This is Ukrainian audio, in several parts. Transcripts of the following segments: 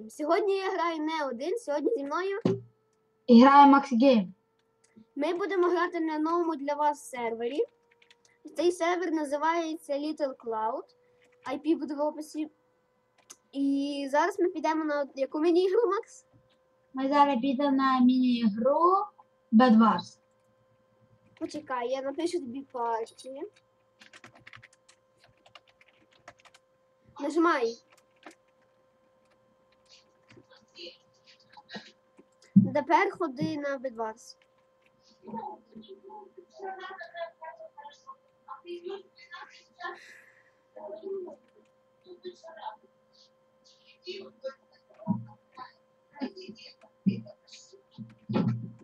Гейм. Сьогодні я граю не один, сьогодні зі мною І грає Макс Гейм. ми будемо грати на новому для вас сервері. Цей сервер називається Little Cloud. IP буде в описі. І зараз ми підемо на яку міні-ігру, Макс? Ми зараз підемо на міні-гру Bad Wars. Почекай, я напишу тобі партії. Нажимай. Тепер ходи на Bedwars.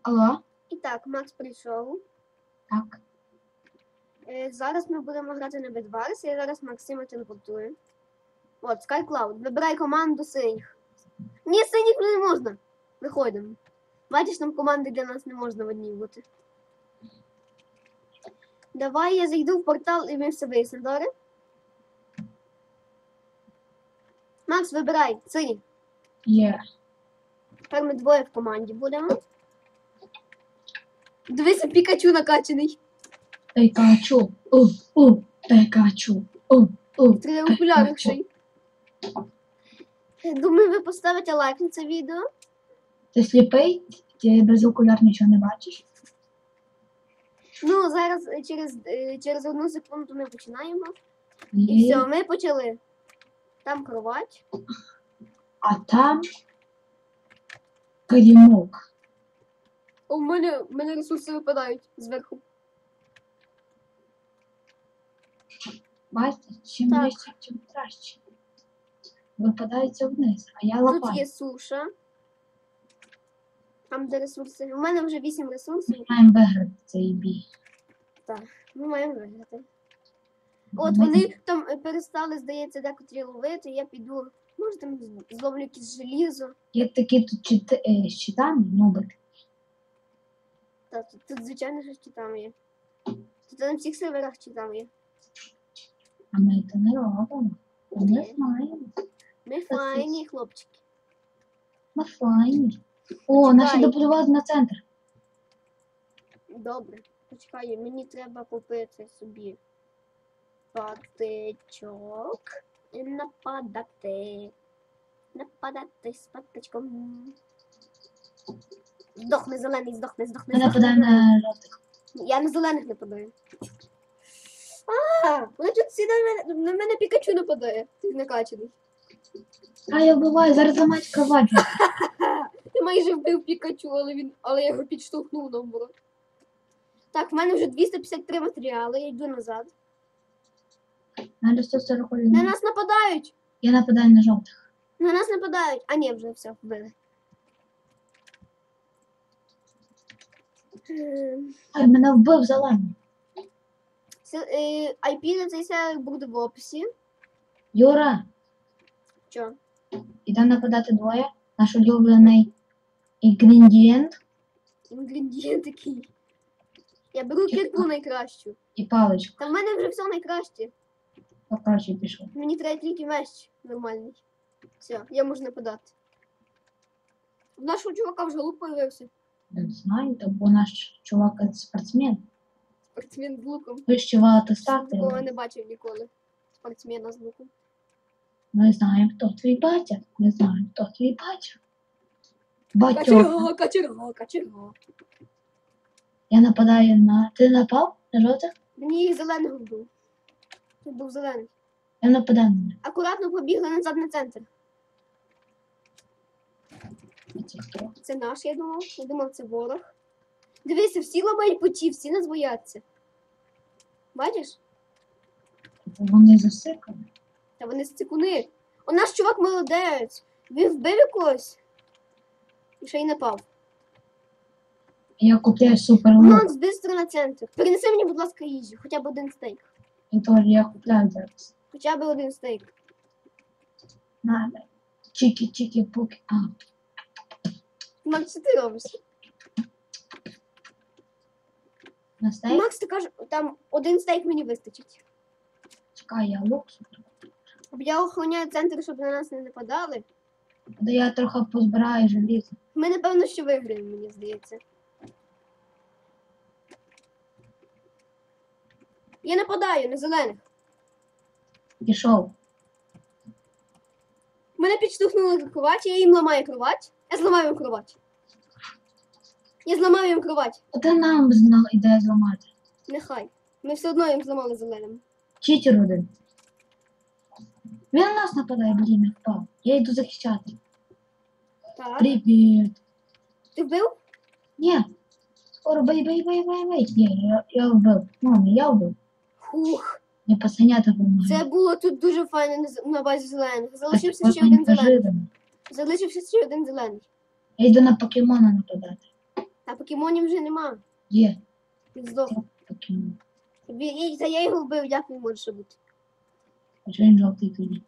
Алло? І так, Макс прийшов. Так. Е, зараз ми будемо грати на Bedwars. Я зараз Максима телепортую. От, SkyCloud. Вибирай команду синіх. Ні, синіх не можна. Виходимо. Бачиш, там команди для нас не можна в одній бути. Давай я зайду в портал і ми все вияснимо, добре? Макс, вибирай, синій. Є. Тепер ми двоє в команді будемо. Дивися, Пікачу накачаний. Пикачу. У, у, Пикачу. У, у. Три окуляри ще. Думаю, ви поставите лайк на це відео. Ти сліпий? Ти без окуляр нічого не бачиш? Ну, зараз е, через, е, через одну секунду ми починаємо. І Є. все, ми почали. Там кровать. А там килимок. У мене, мене ресурси випадають зверху. Бачите, чим Так. нижче, тим краще. Випадається вниз, а я Тут є суша. Там де ресурси. У мене вже 8 ресурсів. Маємо виграти цей бій. Ми маємо виграти. От Ми- вони там е, перестали, здається, декотрі ловити. Я піду. Може там зловлю якесь желізо. Є такі тут чити, е, щитами, нубик. Та, тут, тут, звичайно, що там є. Тут на всіх серверах чи є. А ми це не робимо. Ми Окей. Ми файні хлопчики. Ми файні. О, наші Чекай. добудувати на центр. Добре. Почекай, мені треба купити собі патичок і нападати. Нападати з патичком. Здохни, зелений, здохни, здохни. Ми нападаємо на жовтих. Я на зелених нападаю. А, вони тут всі на мене, на мене Пікачу нападає. Ти накачаний. А я вбиваю, зараз зламають кровать. Ти майже вбив Пікачу, але він. але я його підштовхнув наоборот. Так, в мене вже 253 матеріали, я йду назад. Надо 141. На нас нападають! Я нападаю на жовтих. На нас нападають! А ні, вже все, вбили. Ем, Ай, мене вбив зелений. се- е, IP на цей сервер буде в описі. Юра, Що? іде нападати двоє. Наш улюблений інгредієнт Інгредієнт такий. Я беру кірку найкращу. і паличку. Та в мене вже все найкраще. Покраще пішов. Мені треба тільки меч нормальний. Все, я можу нападати. В нашого чувака вже лук появився. Не знаю, то бо наш чувак спортсмен. Спортсмен з луком. Вищувати стати. Такого не бачив ніколи. Спортсмена з луком. Ми знаємо, хто твій батя. Ми знаємо, хто твій батя. Батько. Качерга, качерга, качерга. Я нападаю на. Ти напав на жовтих? Мені їх зеленого вбив. Тут був зелений. Я нападаю на них. Акуратно побігли назад на центр. Це наш, я думав. Я думав, це ворог. Дивися, всі ламають путі, всі нас бояться. Бачиш? Вони засикали. Та вони стикуни. У наш чувак молодець. Він вбив якогось. І ще й напав. Я купляю супер лук. Макс, бистро на центр. Принеси мені, будь ласка, їжу. Хоча б один стейк. І то я купляю зараз. Хоча б один стейк. Надо. Чики-чики-пуки. А, Макс, що ти робиш? на стейк? Макс, ти кажеш, там один стейк мені вистачить. Чекай, я лук супер. Я охороняю центр, щоб на нас не нападали. Да я трохи позбираю желізо. Ми напевно, що виграємо, мені здається. Я нападаю на зелених. Пішов. Мене підштовхнули до кроваті, я їм ламаю кровать. Я зламаю їм кровать. Я зламаю їм кровать. Оте нам зна ідея зламати. Нехай. Ми все одно їм зламали зеленим. Читер один. Він на нас нападає, блін, я впав. Я йду захищати. Так. Привіт. Ти вбив? Ні. Скоро бей, бей, бей, бей, бей. Ні, я, я вбив. Не я вбив. Фух. Мені пацанята допомагає. Це було тут дуже файно на на базі зелених. Залишився Так, ще один зелений. Залишився ще один зелений. Я йду на покемона нападати. А покемонів вже нема. Є Він здох. покемон. Він- і- Та я його вбив, як він може бути? Хоча він жовтий тоді.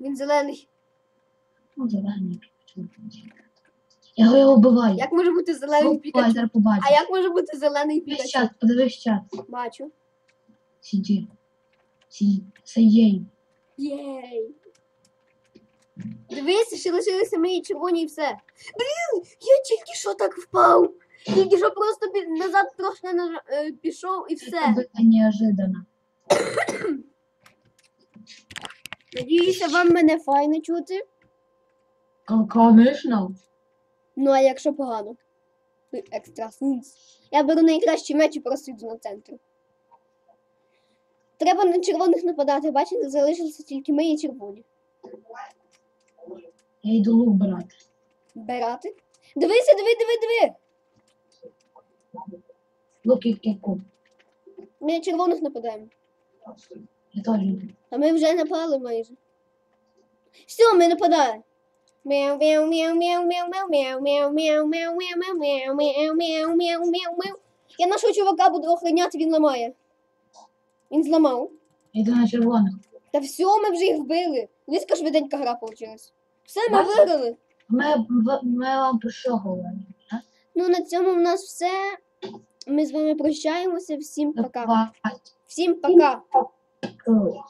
Він зелений. Ну, зелений. Я його, вбиваю. Як може бути зелений пікачу? зараз побачу. А як може бути зелений Подивись пікачу? чат, подивись чат. Бачу. Сиді. Сі. Це єй. Дивись, ще лишилися мої червоні і все. Блін, я тільки що так впав. Тільки що просто пі- назад трошки е, пішов і Це все. буде неожиданно. Надіюся, вам мене файно чути. Конечно. Ну, а якщо погано? Ви Екстрасенс. Я беру найкращі мечі, просто йду на центр. Треба на червоних нападати, бачите, залишилися тільки ми і червоні. Я йду лук брати. Бирати. Дивися, диви, диви, диви! Лук і кіку. Ми на червоних нападаємо. Я теж йду. А ми вже напали майже. Все, ми нападаємо. Мяу, мяу, мяу, мяу, мяу, мяу, мяу, мяу, мяу, мяу, мяу, мяу, мяу, мяу, мяу, мяу, мяу. Я нашого чувака буду охороняти, він ламає. Він зламав. Йду на червоних. Та все, ми вже їх вбили. Виска швиденька гра вийшла. Все, ми Бачиш? виграли. Ми, ми вам про що говоримо? Ну на цьому в нас все. Ми з вами прощаємося. Всім пока. Всім пока. todo.